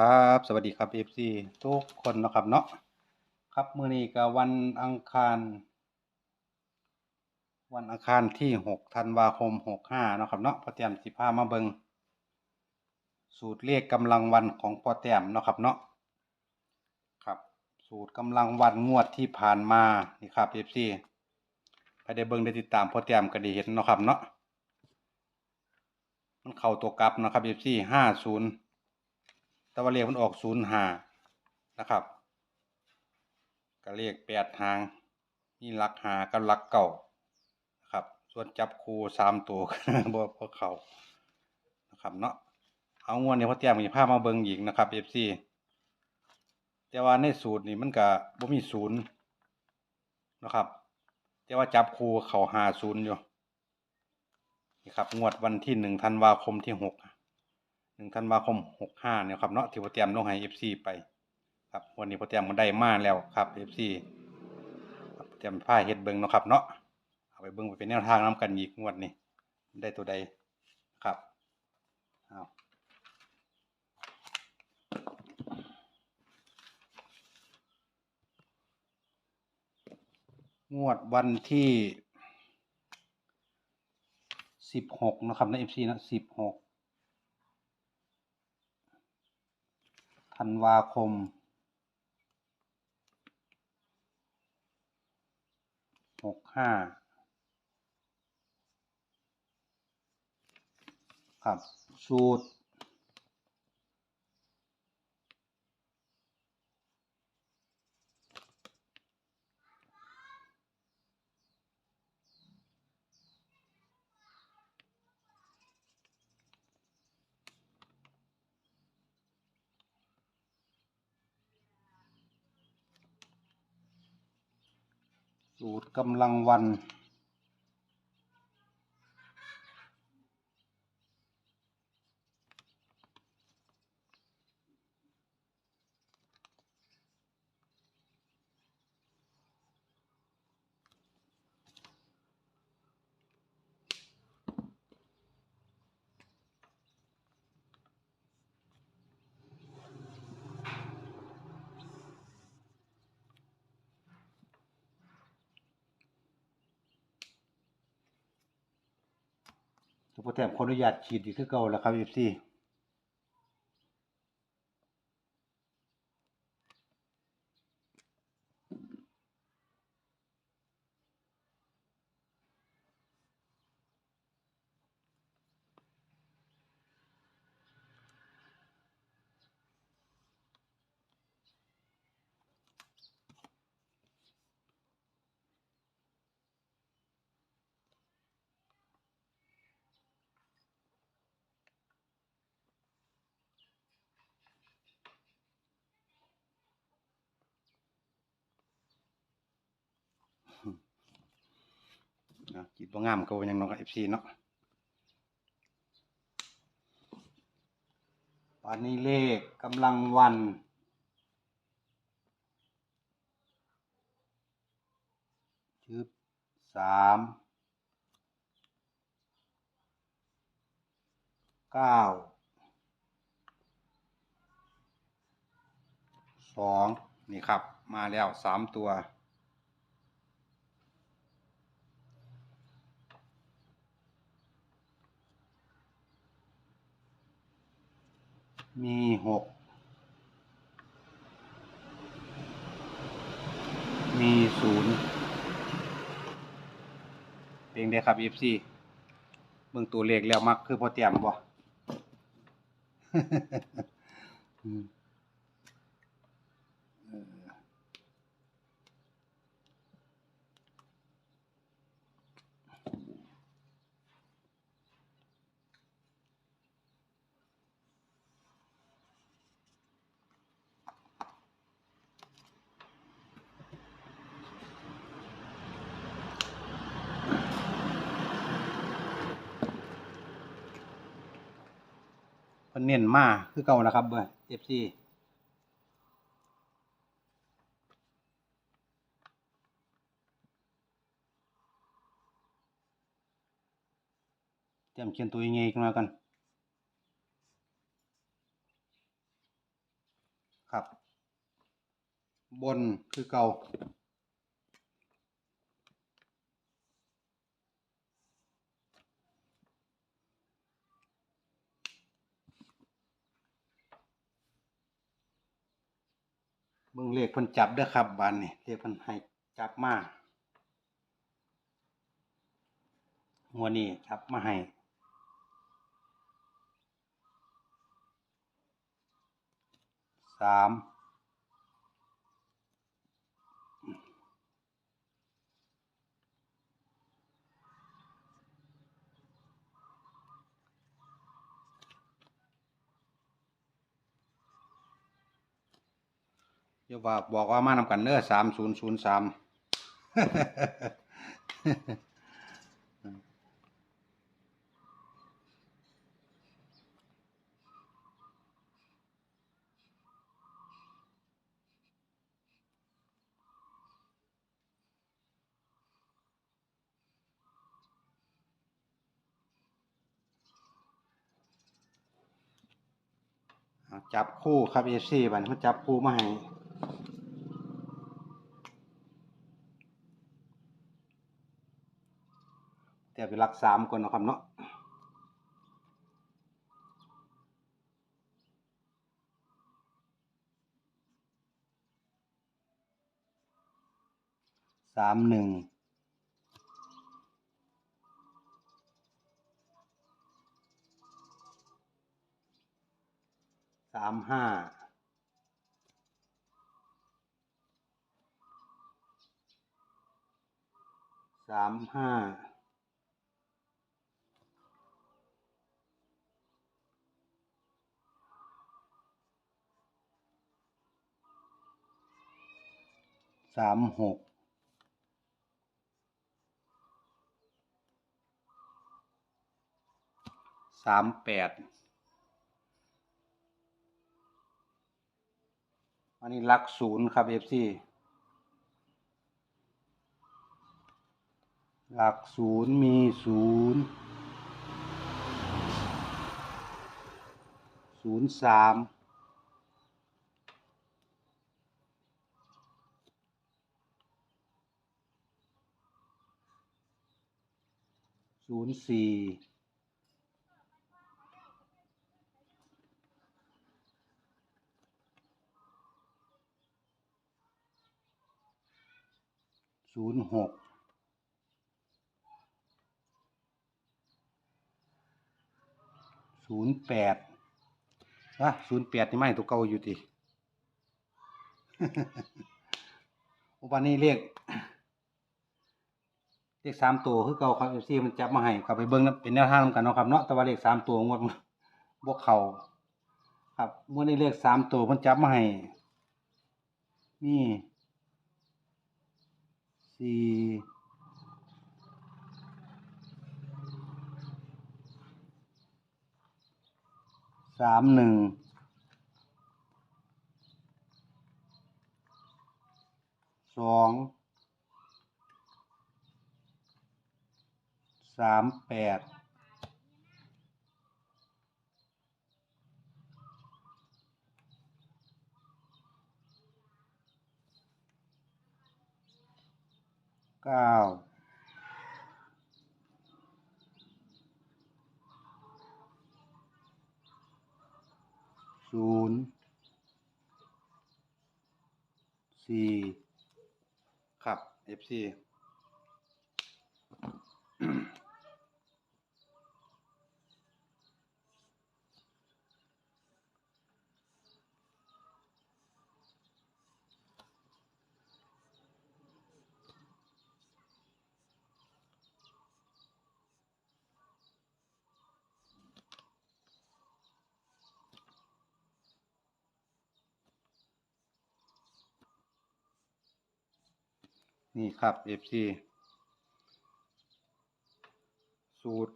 ครับสวัสดีครับ FC ทุกคนนะครับเนาะครับมื้อนี้ก็วันอังคาร วันอังคารที่6ธันวาคม65นาะครับเนาะพอแต้มสิพามาเบิงสูตรเลขกำลังวันของพอแต้มนะครับเนาะครับ สูตรกำลังวันงวดที่ผ่านมานี่ครับ FC ไปได้เบิงได้ติดตามพอแต้มก็ได้เห็นนะครับเนาะมันเข้าตัวกลับนะครับ FC 50 แต่ว่าเลขมันออกศูนย์หานะครับก็เลขแปดทางนี่ลักหากับลักเก่านะครับ ส่วนจับคูสามตัวบ่พอเขานะครับเนาะเอางวดนี้พอเตรียมมีภาพมาเบิ่งอีกนะครับ FC แต่ว่าในสูตรนี่มันก็บ่มีศูนย์นะครับแต่ว่าจับคูเขาหาศูนย์อยู่นี่ครับงวดวันที่หนึ่งธันวาคมที่หก หนึ่งธันวาคมหกห้าเนี่ยครับเนาะที่โปรแกรมลงให้เอฟซีไป ครับ วันนี้โปรแกรมมันได้มาแล้วครับเอฟซีครับโปรแกรมผ้าเฮ็ดเบิ่งเนาะครับเนาะเอาไปเบิ่งไปเป็นแนวทางน้ำกันอีกงวดนี้ได้ตัวใดครับเอางวดวันที่สิบหกนะครับในเอฟซีนะสิบหก ธันวาคม หกห้า ครับ สูตร สูตรกำลังวัน พ่อแกรมขออนุญาตฉีดอีกคือเก่าแล้วครับ FC นะจิตบ่งามก็ยังนาะครับ FC เนาะตอนนี้เลขกำลังวันชึบสามเก้าสองนี่ครับ มาแล้วสามตัว มีหกมีศูนย์เพลงได้ครับ FC เบิ่งตัวเลขแล้วมักคือพอเตรียมบ่ พิ่นเน้นมาคือเก่านะครับเบิ่ง FC เตรียมเขียนตัวยังไงกันมากันครับ บนคือเก่า เบิ่งเลขเพิ่นจับเด้อครับบานนี่เลขเพิ่นให้จับมาหัวนี้จับมาให้สามี๋ยวว่าบอกว่ามานำกันเด้อสามศูนย์ศูนย์สามจับคู่ครับเอฟซีบันเขาจับคู่มาให้ แต่เป็นหลักสามคนเนาะครับเนาะสามหนึ่งสามห้าสามห้า สามหกสามแปดอันนี้หลักศูนย์ครับ FC หลักศูนย์มีศูนย์ศูนย์สาม ศูนย์สี่ศูนย์หกศูนย์แปดอะศูนย์แปดนี่ไม่ตัวเก่าอยู่ดิ วันนี้เรียก เลขสามตัวคือเก่าครับเอฟซีมันจับมาให้กลับไปเบิ้งนะเป็นแนวทางนำกันเนาะครับเนาะแต่ว่าเลขสามตัวงวดบวกเขาครับงวดนี้เลขสามตัวมันจับมาให้นี่สี่สามหนึ่งสอง สามแปดเก้าศูนย์สี่ครับ FC นี่ครับ FC สูตร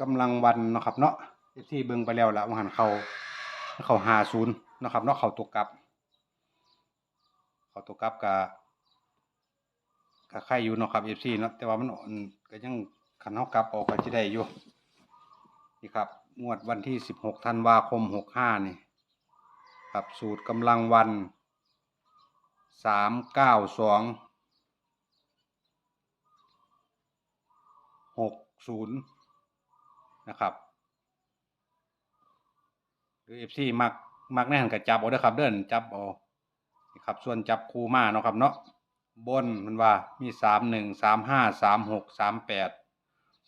กำลังวันนะครับเนาะ FC เบิ่งไปแล้วละว่าหันเขาเขาหาศูนย์นะครับเนาะเขาตัวกลับ เขาตัวกลับกับกับใครอยู่นะครับ FC เนาะแต่ว่ามันก็ยังขันเฮากลับออกก็สิได้อยู่นี่ครับงวดวันที่16ธันวาคม65นี่ครับสูตรกำลังวันสามเก้าสองหก ศูนย์นะครับหรือเอฟซีมักมักแน่นกับจับเอาเด้อครับ เดินจับเอานี่ครับส่วนจับคูมาเนาะครับเนาะบนมันว่ามีสามหนึ่งสามห้าสามหกสามแปด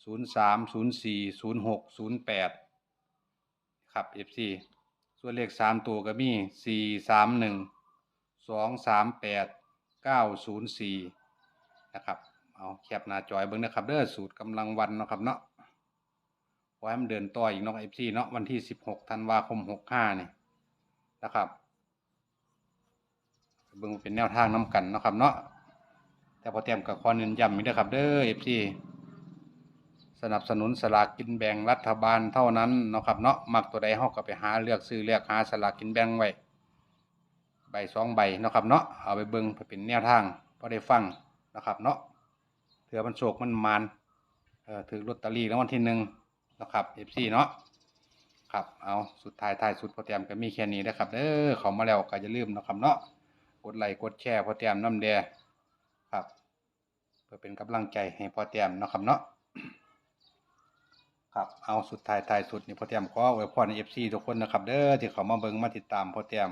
ศูนย์สามศูนย์สี่ศูนย์หกศูนย์แปดครับเอฟซีส่วนเลขสามตัวก็มีสี่สามหนึ่งสองสามแปดเก้าศูนย์สี่นะครับ เอาแคปหน้าจอยเบิ้งนะครับเด้อสูตรกำลังวันเนาะครับเนาะไว้มันเดินต่ออีกเนาะเอฟซีเนาะวันที่สิบหกธันวาคมหกห้านี่นะครับเบิ่งเป็นแนวทางน้กันเนาะครับเนาะแต่พอเตรียมกับคอเน้นย้ำอีกนะครับเด้อเอฟซีสนับสนุนสลากกินแบ่งรัฐบาลเท่านั้นเนาะครับเนาะมักตัวใดเฮาก็ไปหาเลือกซื้อเลือกหาสลากกินแบ่งไว้ใบสองใบเนาะครับเนาะเอาไปเบิ่งเป็นแนวทางพอได้ฟังนะครับเนาะ เถื่อมันโศกมันมานเอ่อถือลอตเตอรี่รางวัลที่หนึ่งนะครับ FC เนาะครับเอาสุดท้ายท้ายสุดพอเตรียมก็มีแค่นี้นะครับเด้อเขามาแล้วก็อย่าลืมนะครับเนาะกดไลค์กดแชร์พอเตรียมน้ำแดงครับ เพื่อเป็นกำลังใจให้พอเตรียมเนาะครับเนาะครับเอาสุดท้ายท้ายสุดนี่พอเตรียมขออวยพรใน FC ทุกคนนะครับเด้อที่เขามาเบิ่งมาติดตามพอเตรียม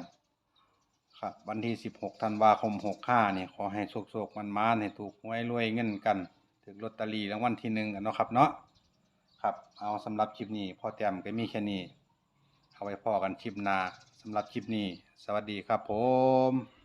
ครับ วันที่สิบหกธันวาคมหกข่าเนี่ขอให้โชคๆมันมาให้ถูกหวยรวยเงินกันถึงลอตเตอรี่รางวัลที่หนึ่งกันเนาะครับเนาะครับ เอาสำหรับคลิปนี้พ่อเตรียมก็มีแค่นี้เอาไว้พอกันคลิปหน้าสำหรับคลิปนี้ สวัสดีครับผม